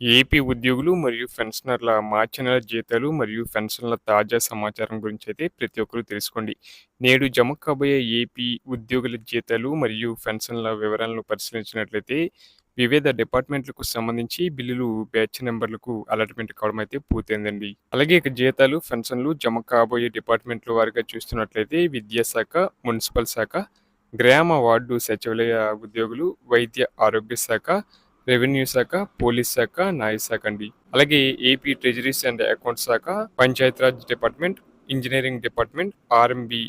AP ఉద్యోగులు మరియు పెన్షనర్ల మార్చి నెల జీతాలు మరియు పెన్షన్ల తాజా సమాచారం గురించి అయితే ప్రతి ఒక్కరూ తెలుసుకోండి. నేడు జమ కాబోయే ఏపీ ఉద్యోగుల జీతాలు మరియు పెన్షన్ల వివరాలను పరిశీలించినట్లయితే వివిధ డిపార్ట్మెంట్లకు సంబంధించి బిల్లులు బ్యాచ్ నెంబర్లకు అలాట్మెంట్ కావడం అయితే పూర్తయిందండి. అలాగే ఇక జీతాలు పెన్షన్లు జమ కాబోయే డిపార్ట్మెంట్ల వారిగా చూస్తున్నట్లయితే విద్యాశాఖ మున్సిపల్ శాఖ గ్రామ వార్డు సచివాలయ ఉద్యోగులు వైద్య ఆరోగ్య శాఖ రెవెన్యూ శాఖ పోలీస్ శాఖ న్యాయశాఖ అండి. అలాగే ఏపీ ట్రెజరీస్ అండ్ అకౌంట్ శాఖ Panchayati Raj department engineering department RMB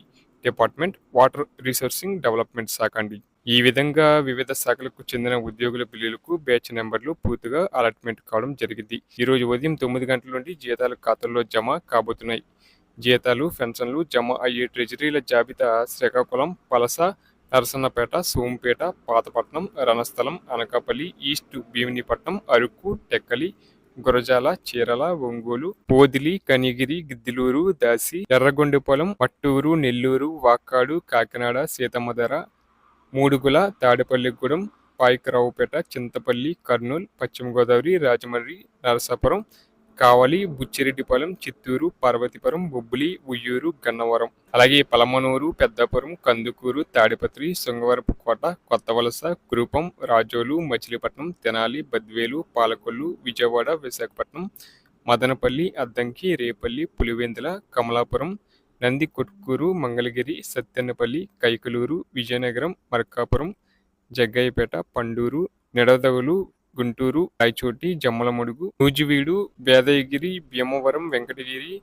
department water resourcing development శాఖ అండి. ఈ విధంగా వివిధ శాఖలకు చెందిన ఉద్యోగుల బిల్లులకు బ్యాచ్ నెంబర్లు పూర్తిగా అలాట్మెంట్ కావడం జరిగింది. ఈ రోజు ఉదయం తొమ్మిది గంటల నుండి జీతాలు ఖాతాల్లో జమ కాబోతున్నాయి. జీతాలు పెన్షన్లు జమ అయ్యే ట్రెజరీల జాబితా శ్రీకాకుళం పలస నరసన్నపేట సోంపేట పాతపట్నం రణస్థలం అనకాపల్లి ఈస్ట్ భీమినిపట్నం అరకు టెక్కలి గురజాల చీరల ఒంగోలు పోదిలి కనిగిరి గిద్దిలూరు దాసి ఎర్రగొండెపాలెం పట్టూరు నెల్లూరు వాక్కాడు కాకినాడ సీతమ్మధర మూడుగుల తాడేపల్లిగూడెం పాయకరావుపేట చింతపల్లి కర్నూలు పశ్చిమ గోదావరి రాజమండ్రి నరసాపురం కావలి బుచ్చిరెడ్డిపాలెం చిత్తూరు పార్వతీపురం బొబ్బులి ఉయ్యూరు గన్నవరం. అలాగే పలమనూరు పెద్దపురం కందుకూరు తాడిపత్రి శృంగవరపు కోట కొత్తవలస కురుపం రాజోలు మచిలీపట్నం తెనాలి బద్వేలు పాలకొల్లు విజయవాడ విశాఖపట్నం మదనపల్లి అద్దంకి రేపల్లి పులివెందుల కమలాపురం నంది కొట్కూరు మంగళగిరి సత్తెన్నపల్లి కైకలూరు విజయనగరం మర్కాపురం జగ్గయ్యపేట పండూరు నిడదవులు గుంటూరు రాయచోటి జమ్మలమడుగు నూజివీడు వేదయగిరి భీమవరం వెంకటగిరి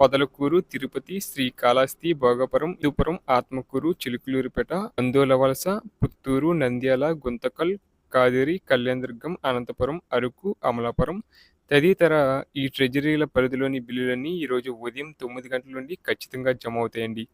పొదలకూరు తిరుపతి శ్రీకాళహస్తి భోగపురం ఇదుపురం ఆత్మకూరు చిలుకలూరుపేట అందోలవలస పుత్తూరు నంద్యాల గుంతకల్ కాదేరి కళ్యాణదుర్గం అనంతపురం అరకు అమలాపురం. తదితర ఈ ట్రెజరీల పరిధిలోని బిల్లులన్నీ ఈరోజు ఉదయం తొమ్మిది గంటల నుండి ఖచ్చితంగా జమ అవుతాయండి.